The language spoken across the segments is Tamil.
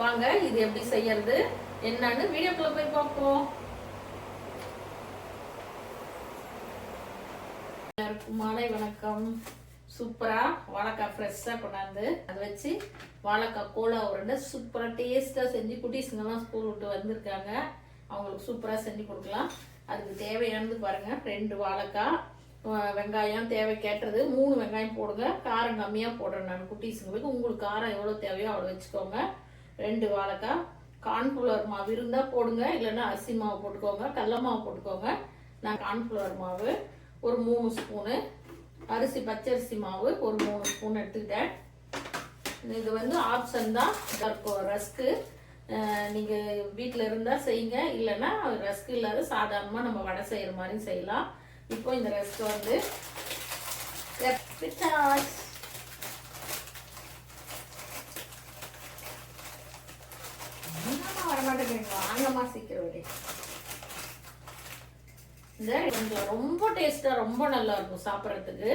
வாங்க இது எப்படி செய்யறது என்னன்னு வீடியோக்குள்ள போய் பார்ப்போம். மாலை வணக்கம். சூப்பரா வாழைக்காய் ஃப்ரெஷ்ஷாக கொண்டாந்து அதை வச்சு வாழைக்காய் கோலா உருண்டை சூப்பராக டேஸ்ட்டாக செஞ்சு குட்டீஸுங்கெல்லாம் ஸ்கூல் விட்டு வந்திருக்காங்க. அவங்களுக்கு சூப்பராக செஞ்சு கொடுக்கலாம். அதுக்கு தேவையானது பாருங்க ரெண்டு வாழைக்காய் வெங்காயம் தேவை கேட்டது மூணு வெங்காயம் போடுங்க காரம் கம்மியாக போடுறேன் நான் குட்டீஸுங்களுக்கு. உங்களுக்கு காரம் எவ்வளோ தேவையோ அவ்வளோ வச்சுக்கோங்க. ரெண்டு வாழைக்காய் கார்ன்ஃப்ளவர் மாவு இருந்தால் போடுங்க இல்லைன்னா அரிசி மாவு போட்டுக்கோங்க கடல மாவு போட்டுக்கோங்க. நான் கார்ன்ஃப்ளவர் மாவு ஒரு மூணு ஸ்பூனு அரிசி பச்சரிசி மாவு ஒரு மூணு ஸ்பூன் எடுத்துக்கிட்டேன். இது வந்து ஆப்ஷன் தான். இருக்கும் ரஸ்க்கு நீங்கள் வீட்டில் இருந்தால் செய்யுங்க இல்லைன்னா ரஸ்க் இல்லாத சாதாரணமாக நம்ம வடை செய்கிற மாதிரி செய்யலாம். இப்போ இந்த ரஸ்க்கு வந்து பிச்சாஸ் வாங்கம்மா சீக்கிரம் இந்த கொஞ்சம் ரொம்ப டேஸ்ட்டாக ரொம்ப நல்லா இருக்கும் சாப்பிட்றதுக்கு.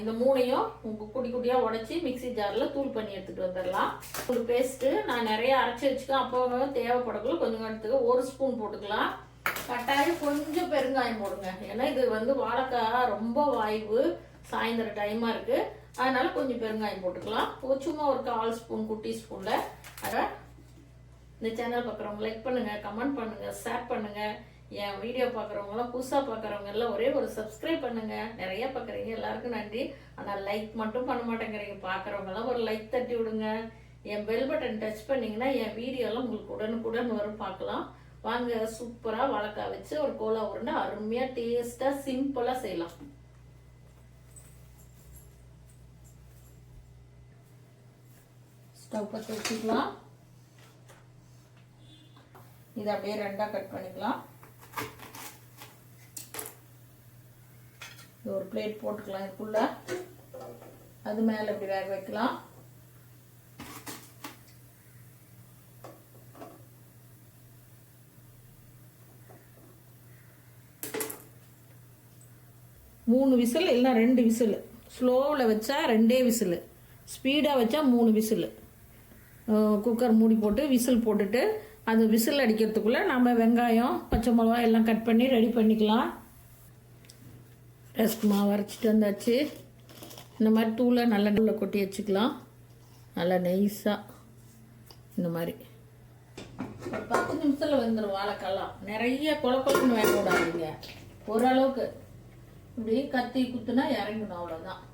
இந்த மூணையும் குட்டி குட்டியாக உடச்சி மிக்ஸி ஜாரில் தூள் பண்ணி எடுத்துகிட்டு வந்துடலாம் ஒரு பேஸ்ட்டு நான் நிறைய அரைச்சி வச்சுக்கேன். அப்போ தேவைப்படக்குள்ள கொஞ்சம் எடுத்துக்க. ஒரு ஸ்பூன் போட்டுக்கலாம். கட்டாயம் கொஞ்சம் பெருங்காயம் போடுங்க. ஏன்னா இது வந்து வாழைக்காய் ரொம்ப வாய்வு சாயந்தரம் டைமாக இருக்குது அதனால கொஞ்சம் பெருங்காயம் போட்டுக்கலாம். சும்மா ஒரு கால் ஸ்பூன் குட்டி ஸ்பூனில் அதை இந்த சேனல் பார்க்குறவங்க லைக் பண்ணுங்க கமெண்ட் பண்ணுங்க ஷேர் பண்ணுங்க. என் வீடியோ பார்க்குறவங்களாம் புதுசாக பார்க்குறவங்க எல்லாம் ஒரே ஒரு சப்ஸ்கிரைப் பண்ணுங்க. நிறைய பார்க்குறீங்க. எல்லாருக்கும் நன்றி. ஆனால் லைக் மட்டும் பண்ண மாட்டேங்கிறீங்க. பார்க்குறவங்கலாம் ஒரு லைக் தட்டி விடுங்க. என் பெல் பட்டன் டச் பண்ணிங்கன்னா என் வீடியோலாம் உங்களுக்கு உடனுக்குடன் வரும். பார்க்கலாம். வாங்க சூப்பராக வாழைக்காய் வச்சு ஒரு கோலா உருண்டை அருமையாக டேஸ்ட்டாக சிம்பிளாக செய்யலாம். ஸ்டவ் பற்ற வச்சுக்கலாம். இதை அப்படியே ரெண்டாக கட் பண்ணிக்கலாம். இது ஒரு பிளேட் போட்டுக்கலாம் இதுக்குள்ள. அது மேலே இப்படி வேக வைக்கலாம். மூணு விசில் இல்லைன்னா ரெண்டு விசில். ஸ்லோவில் வச்சா ரெண்டே விசில். ஸ்பீடாக வச்சா மூணு விசில். குக்கர் மூடி போட்டு விசில் போட்டுட்டு அது விசில் அடிக்கிறதுக்குள்ளே நம்ம வெங்காயம் பச்சை மிளகா எல்லாம் கட் பண்ணி ரெடி பண்ணிக்கலாம். ரஸ்க் மாவு அரைச்சிட்டு வந்தாச்சு. இந்த மாதிரி தூளை நல்ல நெல்லில் கொட்டி வச்சுக்கலாம். நல்லா நைஸாக இந்த மாதிரி. ஒரு பத்து நிமிஷத்தில் வந்துடும் வாழைக்காலாம் நிறைய குழப்பம்னு கொலன்னு ஓரளவுக்கு. இப்படி கத்தி குத்துனா இறங்கணும் அவ்வளோதான்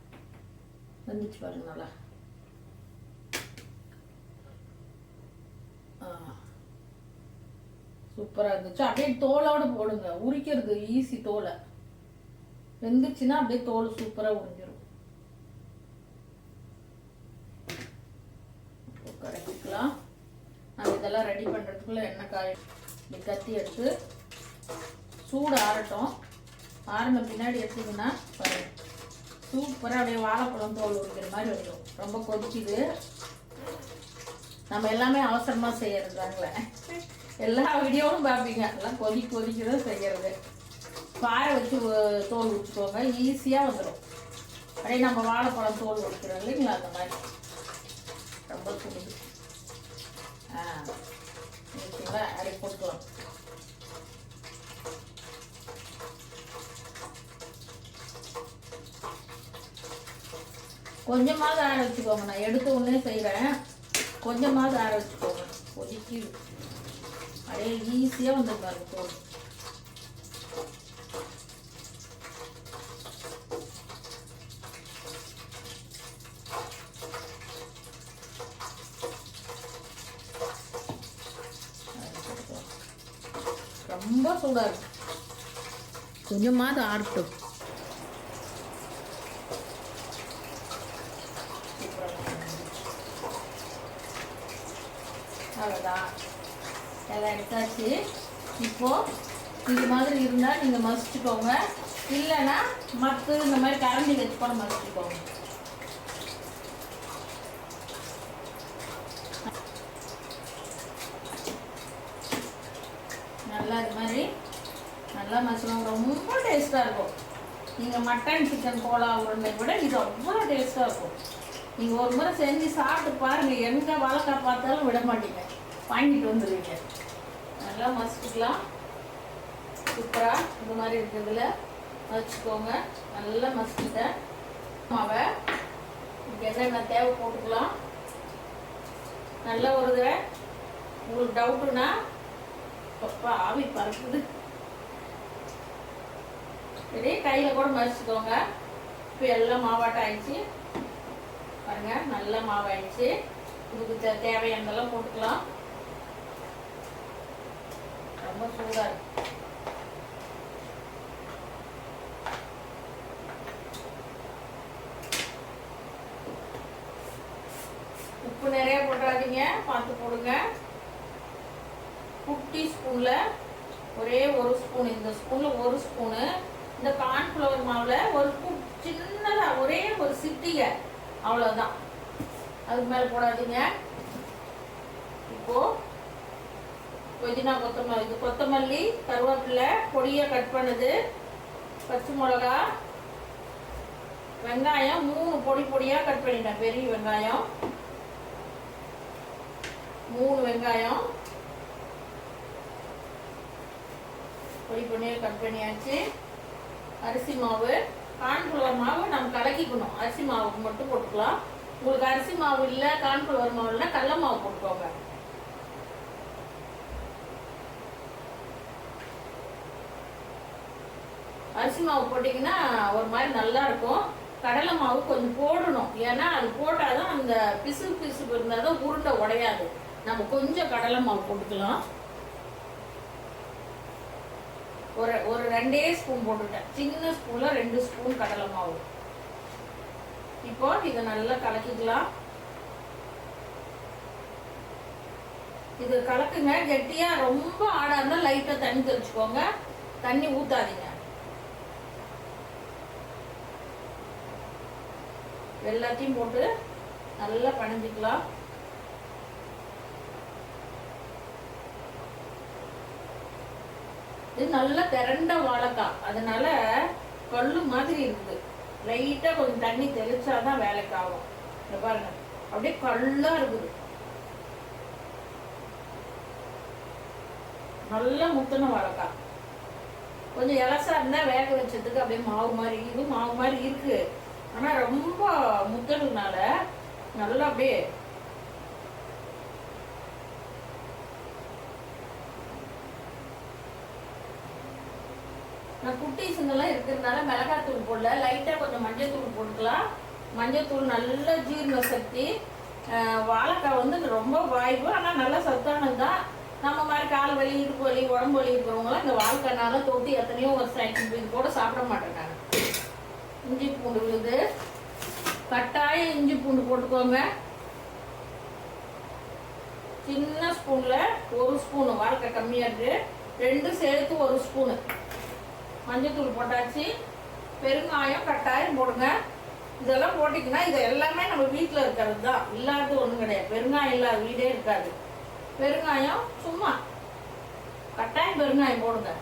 வந்துச்சு பாருங்க நல்லா. சூப்பராக இருந்துச்சு. அப்படியே தோலோட போடுங்க. உரிக்கிறது ஈஸி தோலை. வெந்துச்சுன்னா அப்படியே தோல் சூப்பராக உறிஞ்சிரும். கரைச்சிக்கலாம். நம்ம இதெல்லாம் ரெடி பண்ணுறதுக்குள்ளே எண்ணெய் காய் இப்படி கத்தி எடுத்து சூடு ஆறட்டும். ஆறின பின்னாடி எடுத்தீங்கன்னா சூப்பராக அப்படியே வாழைப்பழம் தோல் உரிக்கிற மாதிரி வந்துடும் ரொம்ப கொதிக்குது. நம்ம எல்லாமே அவசரமாக செய்யறதுதாங்களே. எல்லா வீடியோவும் பார்ப்பீங்க. எல்லாம் கொதி கொதிக்கதான் செய்யறது. பாறை வச்சு தோல் உரிச்சுக்கோங்க. ஈஸியாக வந்துடும் அப்படியே நம்ம வாழைப்பழம் தோல் உரிக்கிறோம் இல்லைங்களா? அந்த மாதிரி. ரொம்ப சுடுது ஆ ஓகேங்களா அப்படியே போட்டுக்கலாம் கொஞ்சமாவது ஆற வச்சுக்கோங்க. நான் எடுத்த உடனே செய்கிறேன் கொஞ்சமாவது ஆற வச்சுக்கோங்க. கொதிக்குது. அப்படியே ஈஸியாக வந்து பாருங்க தோல் ரொம்ப சூடாக இருக்கு. கொஞ்சமாவது ஆறட்டும் அவ்வளோதான் எல்லாம் எடுத்தாச்சு இப்போது இது மாதிரி இருந்தால் நீங்கள் மசிச்சுக்கோங்க. இல்லைன்னா மற்ற இந்த மாதிரி கரண்டி வச்சு கூட மசிச்சுக்கோங்க. நல்லா இது மாதிரி நல்லா மசிக்கணும். ரொம்ப டேஸ்ட்டாக இருக்கும். நீங்கள் மட்டன் சிக்கன் கோலா உருண்டை விட இது அவ்வளோ டேஸ்ட்டாக இருக்கும். நீங்கள் ஒரு முறை செஞ்சு சாப்பிட்டு பாருங்கள் எங்கே வழக்கா பார்த்தாலும் விட மாட்டீங்க. வாங்கிட்டு வந்துடுவீங்க நல்லா மசிச்சுக்கலாம் சூப்பராக இந்த மாதிரி இருக்கிறதுல மசிச்சுக்கோங்க நல்லா மசிச்சுட்டேன் மாவை இதுக்கு என்னென்ன தேவை போட்டுக்கலாம். நல்லா ஒரு தடவை. உங்களுக்கு டவுட்டுனா அப்பா ஆவி பறக்குது. சரி கையில் கூட மறிச்சுக்கோங்க இப்போ எல்லாம் மாவாட்டம் ஆயிடுச்சு. பாருங்க நல்ல மாவாயிடுச்சு. இதுக்கு தே- தேவையானதெல்லாம் போட்டுக்கலாம். ரொம்ப சூடாக இருக்கு உப்பு நிறைய போட்டுறாதீங்க பார்த்து போடுங்க. குட்டி ஸ்பூன்ல ஒரே ஒரு ஸ்பூன் இந்த ஸ்பூன்ல ஒரு ஸ்பூனு இந்த கார்ன்ஃப்ளவர் மாவுல ஒரு கு- சின்னதா ஒரே ஒரு சிட்டிகை அவ்வளவுதான். அதுக்கு மேல போடாதீங்க. இப்போ புதினா கொத்தமல்லி. இது கொத்தமல்லி கருவேப்பிலை பொடியை கட் பண்ணது. பச்சை மிளகா வெங்காயம் மூணு பொடி பொடியா கட் பண்ணிட்டேன். பெரிய வெங்காயம். மூணு வெங்காயம். பொடி பொடியாக கட் பண்ணியாச்சு. அரிசி மாவு கார்ன்ஃப்ளவர் மாவு நம்ம கலக்கிக்கணும். அரிசி மாவுக்கு மட்டும் போட்டுக்கலாம். உங்களுக்கு அரிசி மாவு இல்லை கார்ன்ஃப்ளவர் மாவு இல்லைன்னா கடல மாவு போட்டுக்கோங்க. அரிசி மாவு போட்டிங்கன்னா ஒரு மாதிரி நல்லா இருக்கும். கடலை மாவு கொஞ்சம் போடணும். ஏன்னா அது போட்டாதான் அந்த பிசு பிசு இருந்தால் தான் உருண்டை உடையாது. நம்ம கொஞ்சம் கடலை மாவு போட்டுக்கலாம். ஒரு ஒரு ரெண்டே ஸ்பூன் போட்டுட்டேன். சின்ன ஸ்பூனில் ரெண்டு ஸ்பூன் கடலை மாவு. இப்போ இதை நல்லா கலக்கிக்கலாம். இது கலக்குங்க. கெட்டியாக ரொம்ப ஆடாக இருந்தால் லைட்டாக தண்ணி தெளிச்சுக்கோங்க. தண்ணி ஊற்றாதீங்க எல்லாத்தையும் போட்டு நல்லா பணிஞ்சிக்கலாம். இது நல்லா திரண்ட வாழைக்காய். அதனால கல்லு மாதிரி இருக்குது. லைட்டா கொஞ்சம் தண்ணி தெளிச்சாதான் வேலைக்கு ஆகும். இங்க பாருங்க. அப்படியே கல்லா இருக்குது. நல்லா முத்தின வாழைக்காய். கொஞ்சம் இலசா இருந்தா வேக வச்சதுக்கு அப்படியே மாவு மாதிரி இது மாவு மாதிரி இருக்கு. ஆனா ரொம்ப முத்தனதுனால நல்லா அப்படியே நான் குட்டீஸுங்கெல்லாம் இருக்கிறதுனால மிளகாத்தூள் போடல. லைட்டாக கொஞ்சம் மஞ்சள் தூள் போட்டுக்கலாம். மஞ்சத்தூள் நல்ல ஜீரண சக்தி. அஹ் வாழைக்காய் வந்து ரொம்ப வாய்வு ஆனால் நல்லா சத்தானது தான். நம்ம மாதிரி கால் வலி இடுப்பு வலி உடம்பு வலி இருக்கிறவங்களாம் இந்த வாழைக்காய்னால தொட்டி எத்தனையோ வருஷம் ஆயிடுச்சு. இது கூட சாப்பிட மாட்டேங்கிறாங்க. இஞ்சி பூண்டு விழுது. கட்டாயம் இஞ்சி பூண்டு போட்டுக்கோங்க. சின்ன ஸ்பூனில் ஒரு ஸ்பூனு வாழ்க்கை கம்மியாக இருக்கு. ரெண்டும் சேர்த்து ஒரு ஸ்பூனு. மஞ்சத்தூள் போட்டாச்சு. பெருங்காயம் கட்டாயம் போடுங்க. இதெல்லாம் போட்டிங்கன்னா இது எல்லாமே நம்ம வீட்டில் இருக்கிறது தான் இல்லாதது ஒன்றும் கிடையாது. பெருங்காயம் இல்லாத வீடே இருக்காது. பெருங்காயம் சும்மா. கட்டாயம் பெருங்காயம் போடுங்க.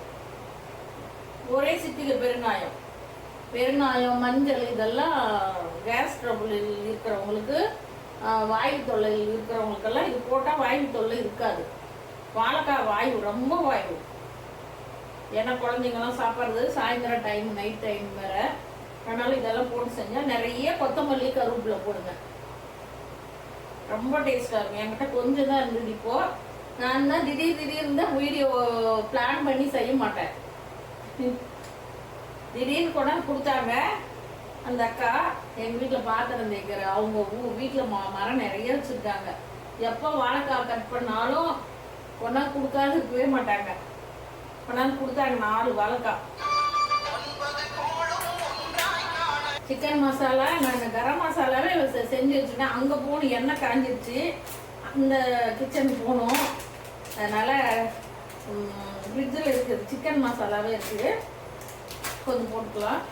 ஒரே சித்திக்கு பெருங்காயம். பெருங்காயம் மஞ்சள் இதெல்லாம் கேஸ் ட்ரபுள் இருக்கிறவங்களுக்கு வாயு தொல்லை இருக்கிறவங்களுக்கெல்லாம் இது போட்டால் வாயு தொல்லை இருக்காது. வாழைக்காய் வாயு ரொம்ப வாயு. ஏன்னா குழந்தைங்கெல்லாம் சாப்பிட்றது சாயந்தரம் டைம் நைட் டைம் வேற. அதனால இதெல்லாம் போட்டு செஞ்சால் நிறைய கொத்தமல்லி கருவேப்பிலை போடுங்க. ரொம்ப டேஸ்டாக இருக்கும். என்கிட்ட கொஞ்சம் தான் இருந்தது இப்போ. நான் தான் திடீர் திடீர்னு தான் வீடியோ பிளான் பண்ணி செய்ய மாட்டேன். திடீர்னு கொண்டாந்து கொடுத்தாங்க. அந்த அக்கா எங்கள் வீட்டில் பாத்திரம் தேய்க்கிற அவங்க ஊ வீட்டில் ம மரம் நிறைய வச்சுருக்காங்க. எப்போ வாழைக்காய் கட் பண்ணாலும் கொண்டாந்து கொடுக்காது இருக்கவே மாட்டாங்க. கொண்டாந்து கொடுத்தாங்க நாலு வாழைக்காய். சிக்கன் மசாலா நான் கரம் மசாலாவே செ- செஞ்சு வச்சுட்டேன். அங்கே போகணும் எண்ணெய் காஞ்சிருச்சு. அந்த கிச்சனுக்கு போகணும் அதனால் ஃப்ரிட்ஜில் இருக்குது. சிக்கன் மசாலாவே இருக்குது. கொஞ்சம் போட்டுக்கலாம்.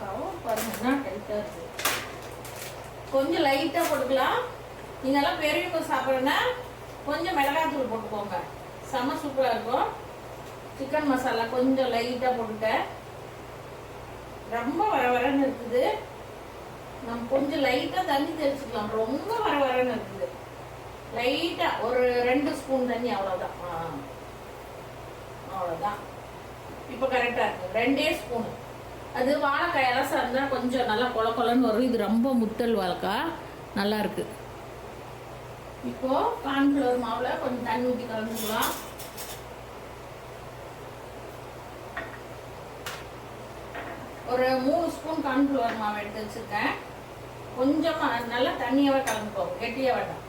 கவர் டைட்டாக இருக்குது கொஞ்சம் லைட்டாக போட்டுக்கலாம். நீங்கெல்லாம் பெரியவங்க சாப்பிட்றேன்னா கொஞ்சம் மிளகாத்தூள் போட்டுக்கோங்க. செம சூப்பராக இருக்கும். சிக்கன் மசாலா கொஞ்சம் லைட்டாக போட்டுட்டேன். ரொம்ப வர வரன்னு இருக்குது. நம்ம கொஞ்சம் லைட்டாக தண்ணி தெளிச்சுக்கலாம். ரொம்ப வர வரன்னு இருக்குது. லைட்டாக ஒரு ரெண்டு ஸ்பூன் தண்ணி அவ்வளோதான் ஆ. அவ்வளோதான் இப்போ கரெக்டாக இருக்கு. ரெண்டே ஸ்பூனு அது வாழைக்காய் இலசா இருந்தால் கொஞ்சம் நல்லா கொல கொலன்னு வரும். இது ரொம்ப முத்தல் வாழைக்காய் நல்லா இருக்கு. இப்போ கார்ன்ஃப்ளவர் மாவில் கொஞ்சம் தண்ணி ஊற்றி கலந்துக்கலாம். ஒரு மூணு ஸ்பூன் கார்ன்ஃப்ளவர் மாவு எடுத்து வச்சுருக்கேன். கொஞ்சமாக நல்லா தண்ணியாகவே கலந்துக்கோங்க கெட்டியாக வேண்டாம்.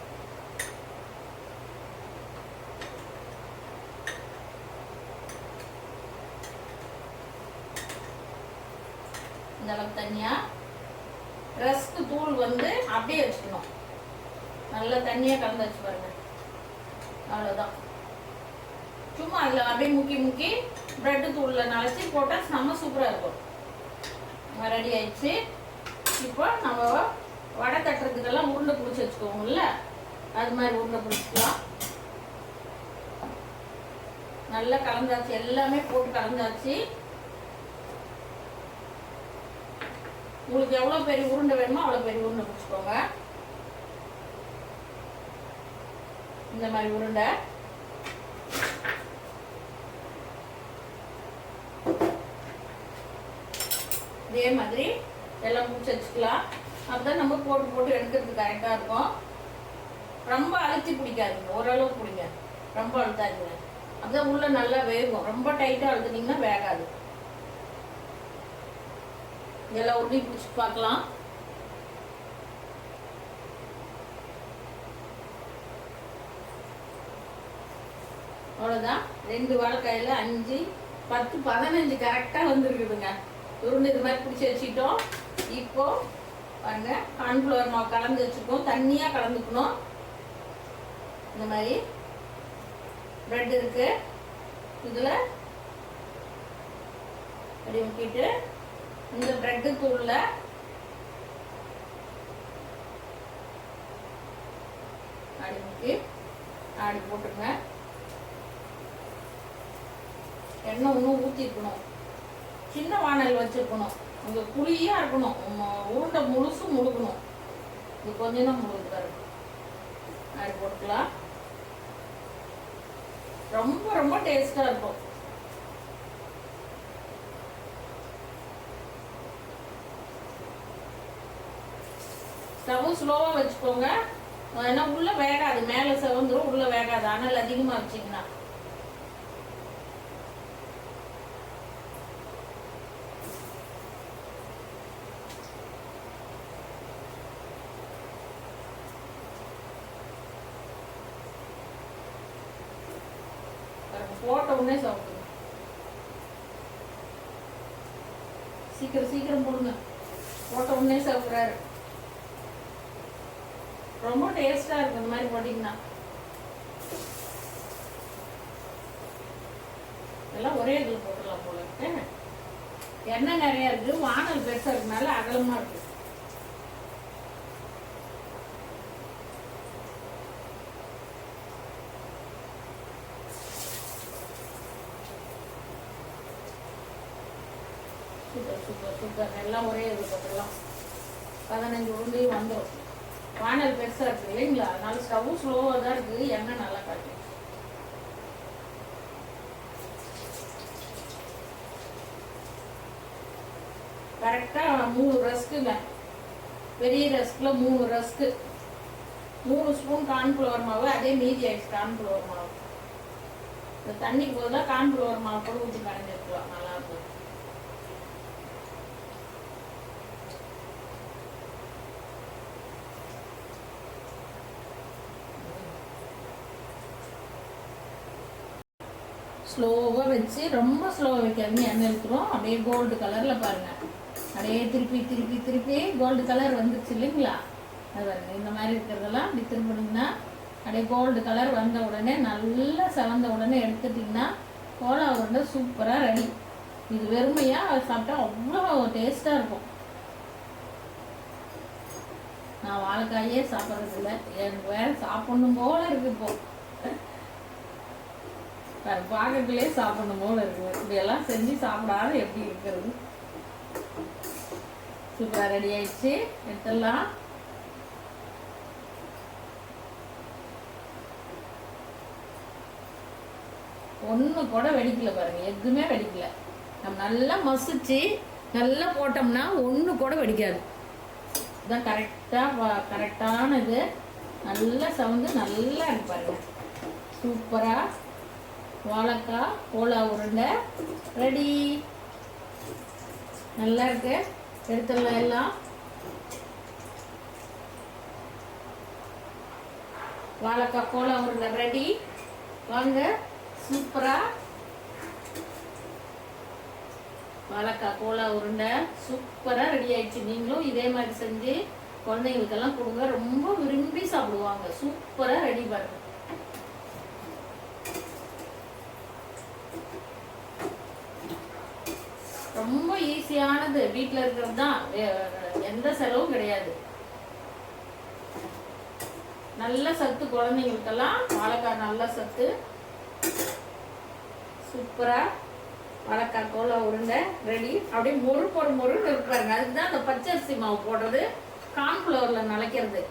இந்த அளவுக்கு தண்ணியாக ரஸ்க்கு தூள் வந்து அப்படியே வச்சுக்கணும். நல்லா தண்ணியாக கலந்து வச்சு பாருங்க. அவ்வளோதான் சும்மா அதில் அப்படியே முக்கி முக்கி ப்ரெட்டு தூளில் நனைச்சி போட்டால் செம்ம சூப்பராக இருக்கும். ரெடி ஆயிடுச்சு. இப்போ நம்ம வடை தட்டுறதுக்கெல்லாம் உருண்டை பிடிச்சி வச்சுக்கோங்கல்ல அது மாதிரி உருண்டை பிடிச்சிக்கலாம். நல்லா கலந்தாச்சு. எல்லாமே போட்டு கலந்தாச்சு. உங்களுக்கு எவ்வளோ பெரிய உருண்டை வேணுமோ அவ்வளோ பெரிய உருண்டை பிடிச்சிக்கோங்க. இந்த மாதிரி உருண்டை. இதே மாதிரி அப்பதான் நம்ம போட்டு போட்டு எடுக்கிறது கரெக்டாக இருக்கும். ரொம்ப அழுத்தி பிடிக்காதுங்க. ஓரளவுக்கு பிடிங்க ரொம்ப அழுத்தாதுங்க அப்பதான் உள்ள நல்லா வேகும். ரொம்ப டைட்டாக அழுத்துனீங்கன்னா வேகாது. இதெல்லாம் உருட்டி பிடிச்சி பார்க்கலாம். அவ்வளோதான் ரெண்டு வாழைக்காயில் அஞ்சு பத்து பதினஞ்சு கரெக்டாக வந்துருக்குதுங்க. உருண்டு இது மாதிரி பிடிச்சி வச்சுட்டோம் இப்போ பாருங்க. கார்ன்ஃப்ளவர் மாவு கலந்து வச்சுருக்கோம். தண்ணியாக கலந்துக்கணும். இந்த மாதிரி ப்ரெட் இருக்கு. இதில் அப்படி முக்கிட்டு இந்த ப்ரெட்டு தூளில் அப்படி முக்கி அப்படி போட்டுருங்க. எண்ணெய் இன்னும் ஊற்றிருக்கணும் சின்ன வானல் வச்சிருக்கணும். இங்கே குழியாக இருக்கணும். உம், உருண்டை முழுசும் முழுக்கணும் இது கொஞ்சம் தான் முழுகுதா இருக்கும் போட்டுக்கலாம். ரொம்ப ரொம்ப டேஸ்டாக இருக்கும். ஸ்டவ் ஸ்லோவாக வச்சுக்கோங்க. ஏன்னா உள்ள வேகாது. மேலே செவந்துரும் உள்ள வேகாது. அனல் அதிகமாக வச்சிங்கன்னா பாருங்க, போட்ட உடனே சாப்பிடுங்க சீக்கிரம் சீக்கிரம் போடுங்க போட்ட உடனே சாப்பிட்றாரு ரொம்ப டேஸ்டா இருக்கு இந்த மாதிரி போட்டிங்கன்னா எல்லாம் ஒரே இதில் போட்டுடலாம் போல இருக்கு. எண்ணெய் நிறைய இருக்கு வானல் பெருசா இருக்கனால அகலமா இருக்கு. Super super super. எல்லாம் ஒரே இது போட்டுடலாம். பதினஞ்சு உருண்டையும் வந்துடும் வானல் பெருசா இருக்கு இல்லைங்களா? அதனால ஸ்டவ் ஸ்லோவாக தான் இருக்குது எண்ணெய் நல்லா கரெக்டாக மூணு ரஸ்க்குங்க. பெரிய ரஸ்கில் மூணு ரஸ்க்கு. மூணு ஸ்பூன் கார்ன்ஃப்ளவர் மாவு அதே மீதி ஆயிடுச்சு கார்ன்ஃப்ளவர் மாவு. இந்த தண்ணிக்கு பதிலாக கார்ன்ஃப்ளவர் மாவு கூட ஊற்றி கரைஞ்சிருக்கலாம் நல்லா இருக்கும். ஸ்லோவாக வச்சு ரொம்ப ஸ்லோவாக வைக்காதீங்க. எண்ணெய் இருக்கிறோம் அப்படியே கோல்டு கலரில் பாருங்க. அப்படியே திருப்பி திருப்பி திருப்பி கோல்டு கலர் வந்துருச்சு இல்லைங்களா? அது பாருங்க இந்த மாதிரி இருக்கிறதெல்லாம் இப்படி திரும்பினீங்கன்னா அப்படியே கோல்டு கலர் வந்த உடனே நல்லா செவந்த உடனே எடுத்துட்டிங்கன்னா கோலா உருண்டை சூப்பராக ரெடி இது வெறுமையாக சாப்பிட்டா அவ்வளோ டேஸ்ட்டாக இருக்கும். நான் வாழைக்காயே சாப்பிட்றது இல்லை. எனக்கு வேற சாப்பிடணும் போல இருக்கு இப்போ. வேற பார்க்கறதுலே சாப்பிடணும் போல இருக்குது இப்படியெல்லாம் செஞ்சு சாப்பிடாத எப்படி இருக்கிறது? சூப்பராக ரெடி ஆயிடுச்சு எடுத்துடலாம் ஒன்று கூட வெடிக்கல பாருங்க எதுவுமே வெடிக்கல. நம்ம நல்லா மசிச்சு நல்லா போட்டோம்னா ஒன்று கூட வெடிக்காது. இதுதான் கரெக்டாக கரெக்டான இது நல்லா சவுண்டு நல்லா இருக்கு பாருங்க. சூப்பராக வாழைக்காய் கோலா உருண்டை. ரெடி நல்லா இருக்கு. எடுத்துடலாம் எல்லாம். வாழைக்காய் கோலா உருண்டை. ரெடி வாங்க. சூப்பரா வாழைக்காய் கோலா உருண்டை சூப்பராக ரெடி ஆயிடுச்சு. நீங்களும் இதே மாதிரி செஞ்சு குழந்தைங்களுக்கெல்லாம் கொடுங்க. ரொம்ப விரும்பி சாப்பிடுவாங்க. சூப்பராக ரெடி பண்ணுங்க ரொம்ப ஈஸியானது வீட்டில் இருக்கிறது தான் எந்த செலவும் கிடையாது. நல்ல சத்து குழந்தைங்களுக்கெல்லாம் வாழைக்காய் நல்ல சத்து. சூப்பரா வாழைக்காய் கோலா உருண்டை ரெடி. அப்படியே மொறு பொறு மொறுன்னு இருப்பாருங்க அதுக்கு தான் அந்த பச்சரிசி மாவு போடுறது. கார்ன்ஃப்ளவரில் நனைக்கிறது.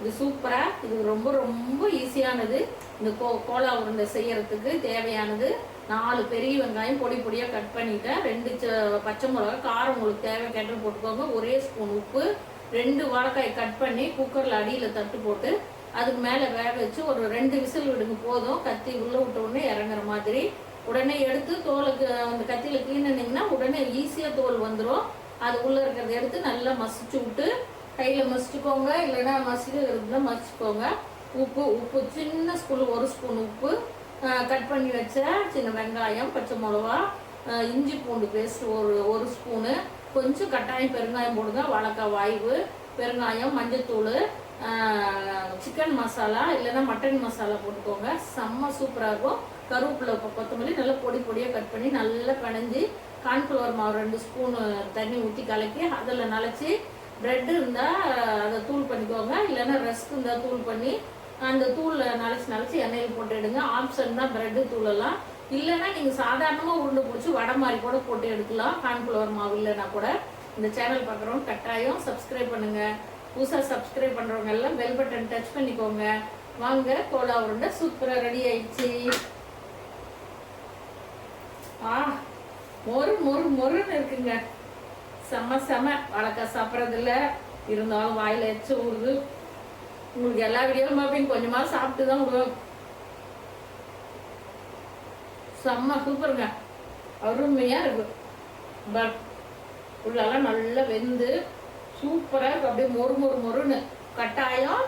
இது சூப்பரா இது ரொம்ப ரொம்ப ஈஸியானது. இந்த கோ கோலா உருண்டை செய்யறதுக்கு தேவையானது. நாலு பெரிய வெங்காயம் பொடி பொடியாக கட் பண்ணிட்டேன். ரெண்டு ச- பச்சை மிளகா காரம் உங்களுக்கு தேவை கேட்டு போட்டுக்கோங்க. ஒரே ஸ்பூன் உப்பு ரெண்டு வாழைக்காய் கட் பண்ணி குக்கரில் அடியில் தட்டு போட்டு அதுக்கு மேலே வேக வச்சு ஒரு ரெண்டு விசில் விடுங்க போதும். கத்தி உள்ளே விட்ட உடனே இறங்குற மாதிரி. உடனே எடுத்து தோலுக்கு அந்த கத்தியில் கிளீனிங்கன்னா உடனே ஈஸியாக தோல் வந்துடும் அது உள்ளே இருக்கிறத எடுத்து நல்லா மசிச்சு விட்டு கையில் மசிச்சுக்கோங்க. இல்லைன்னா மசிச்சு மசிச்சுக்கோங்க. உப்பு உப்பு சின்ன ஸ்பூன் ஒரு ஸ்பூன் உப்பு. கட் பண்ணி வச்ச சின்ன வெங்காயம் பச்சை மிளகா இஞ்சி பூண்டு பேஸ்ட் ஒரு ஒரு ஸ்பூனு. கொஞ்சம் கட்டாயம் பெருங்காயம் போடுங்க. வாழைக்காய் வாய்வு பெருங்காயம் மஞ்சத்தூள் சிக்கன் மசாலா இல்லைன்னா மட்டன் மசாலா போட்டுக்கோங்க. செம்ம சூப்பராக இருக்கும். கருவேப்பிலை கொத்தமல்லி நல்லா பொடி பொடியாக கட் பண்ணி நல்லா பிணைஞ்சி கான்ஃப்ளவர் மாவு ரெண்டு ஸ்பூனு தண்ணி ஊற்றி கலக்கி அதில் நனைச்சி ப்ரெட் இருந்தால் அதை தூள் பண்ணிக்கோங்க. இல்லைன்னா ரஸ்க் இருந்தால் தூள் பண்ணி அந்த தூளில் நனைச்சி நனைச்சி எண்ணெயில் போட்டு எடுங்க. ஆப்ஷன் தான் ப்ரெட்டு தூளெல்லாம். இல்லைன்னா நீங்கள் சாதாரணமாக உருண்டை பிடிச்சி வடை மாதிரி கூட போட்டு எடுக்கலாம். கான்ஃப்ளவர் மாவு இல்லைன்னா கூட. இந்த சேனல் பார்க்குறவங்க கட்டாயம் சப்ஸ்கிரைப் பண்ணுங்க. புதுசாக சப்ஸ்கிரைப் பண்ணுறவங்க எல்லாம் பெல் பட்டன் டச் பண்ணிக்கோங்க. வாங்க கோலா உருண்டை சூப்பராக ரெடி ஆயிடுச்சு. ஆ மொறு மொறு மொறுன்னு இருக்குங்க. செம செம. வழக்கா சாப்பிட்றதில்ல. இருந்தாலும் வாயில எச்சு ஊறுது. உங்களுக்கு எல்லா வீடியோவும் பார்ப்பீங்க கொஞ்சமாக சாப்பிட்டு தான் விடுவோம் செம்ம சூப்பருங்க. அருமையாக இருக்கு. பட் உள்ளெல்லாம் நல்லா வெந்து சூப்பராக அப்படியே மொறு மொறு மொறுன்னு. கட்டாயம்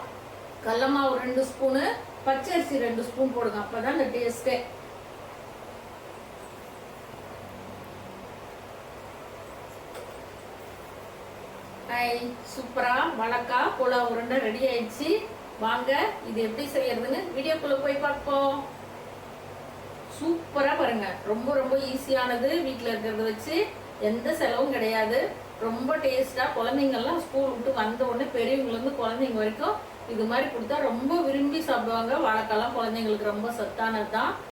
கடல ரெண்டு ஸ்பூனு பச்சரிசி ரெண்டு ஸ்பூன் போடுங்க. அப்போ தான் அந்த டேஸ்ட்டே ஹாய் சூப்பரா வழக்கா புலா உருண்டை ரெடி ஆயிடுச்சு. வாங்க இது எப்படி செய்யறதுன்னு வீடியோக்குள்ள போய் பார்ப்போம். சூப்பரா பாருங்க. ரொம்ப ரொம்ப ஈஸியானது வீட்டில் இருக்கிறத வச்சு. எந்த செலவும் கிடையாது. ரொம்ப டேஸ்டா குழந்தைங்கள்லாம் ஸ்கூல் விட்டு வந்த உடனே பெரியவங்கலேருந்து குழந்தைங்க வரைக்கும் இது மாதிரி கொடுத்தா ரொம்ப விரும்பி சாப்பிடுவாங்க. வாழைக்காலாம் குழந்தைங்களுக்கு ரொம்ப சத்தானது தான்